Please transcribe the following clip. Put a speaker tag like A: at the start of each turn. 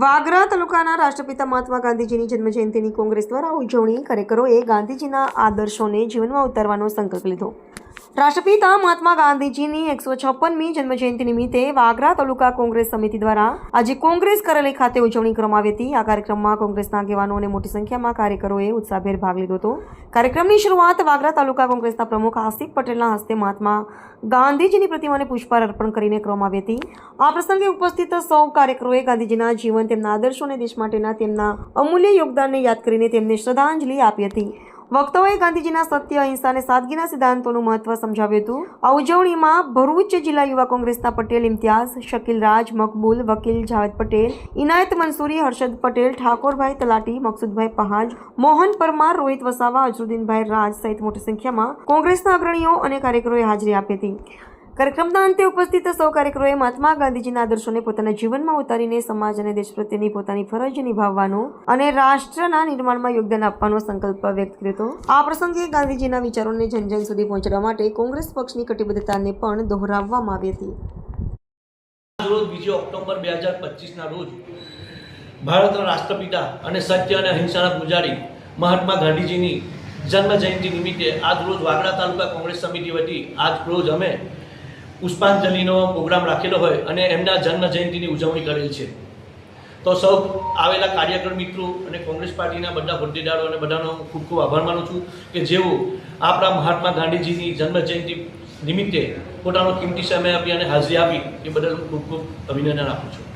A: વાગરા તાલુકાના રાષ્ટ્રપિતા મહાત્મા ગાંધીજીની જન્મજયંતિની કોંગ્રેસ દ્વારા ઉજવણી કાર્યકરોએ ગાંધીજીના આદર્શોને જીવનમાં ઉતારવાનો સંકલ્પ લીધો. રાષ્ટ્રપિતા મહાત્મા ગાંધીજીની એકસો છપ્પનમી જન્મજયંતિ નિમિત્તે વાગરા તાલુકા કોંગ્રેસ સમિતિ દ્વારા આજે કોંગ્રેસ કરેલી ખાતે ઉજવણી કરવામાં આવી હતી. આ કાર્યક્રમમાં કોંગ્રેસના આગેવાનો અને મોટી સંખ્યામાં કાર્યકરોએ ઉત્સાહભેર ભાગ લીધો હતો. કાર્યક્રમની શરૂઆત વાગરા તાલુકા કોંગ્રેસના પ્રમુખ આસિફ પટેલના હસ્તે મહાત્મા ગાંધીજીની પ્રતિમાને પુષ્પાર અર્પણ કરીને કરવામાં આવી હતી. આ પ્રસંગે ઉપસ્થિત સૌ કાર્યકરોએ ગાંધીજીના જીવન, તેમના આદર્શો અને દેશ માટેના તેમના અમૂલ્ય યોગદાનને યાદ કરીને તેમને શ્રદ્ધાંજલિ આપી હતી. વક્તાઓએ ગાંધીજીના સત્ય, અહિંસા અને સાદગીના સિદ્ધાંતોનું મહત્વ સમજાવ્યું હતું. આ ઉજવણીમાં ભરૂચ જિલ્લા યુવા કોંગ્રેસના પટેલ, ઇમ્તિયાઝ, શકીલ રાજ, મકબૂલ વકીલ જાવેદ પટેલ, ઇનાયત મંસૂરી, હર્ષદ પટેલ, ઠાકોરભાઈ તલાટી, મકસુદભાઈ પહાજ મોહન પરમાર, રોહિત વસાવા, અજરુદ્દીનભાઈ રાજ સહિત મોટી સંખ્યામાં કોંગ્રેસના અગ્રણીઓ અને કાર્યકરોએ હાજરી આપી હતી. કાર્યક્રમના અંતે ઉપસ્થિત સૌ કાર્યકરોએ મહાત્મા ગાંધીજીના આદર્શોને પોતાના જીવનમાં ઉતારીને સમાજ અને દેશ પ્રત્યેની પોતાની ફરજ નિભાવવાનો અને રાષ્ટ્રના નિર્માણમાં યોગદાન આપવાનો સંકલ્પ વ્યક્ત કર્યો હતો. આ પ્રસંગે ગાંધીજીના વિચારોને જન જન સુધી પહોંચાડવા માટે કોંગ્રેસ પક્ષની કટિબદ્ધતાને પણ દોહરાવવામાં આવી હતી.
B: રોજ બીજી ઓક્ટોબર બે હજાર પચીસના રોજ ભારતના રાષ્ટ્રપિતા અને સત્ય અને અહિંસાના પૂજારી મહાત્મા ગાંધીજીની જન્મ જયંતિ નિમિત્તે આજ રોજ વાગડા તાલુકા કોંગ્રેસ સમિતિ વતી આજ રોજ અમે પુષ્પાંજલિનો પ્રોગ્રામ રાખેલો હોય અને એમના જન્મ જયંતિની ઉજવણી કરેલ છે. તો સૌ આવેલા કાર્યકર મિત્રો અને કોંગ્રેસ પાર્ટીના બધા હોદ્દેદારો અને બધાનો હું ખૂબ ખૂબ આભાર માનું છું કે જેઓ આપણા મહાત્મા ગાંધીજીની જન્મ જયંતિ નિમિત્તે પોતાનો કિંમતી સમય આપી અને હાજરી આપી એ બદલ હું ખૂબ ખૂબ અભિનંદન આપું છું.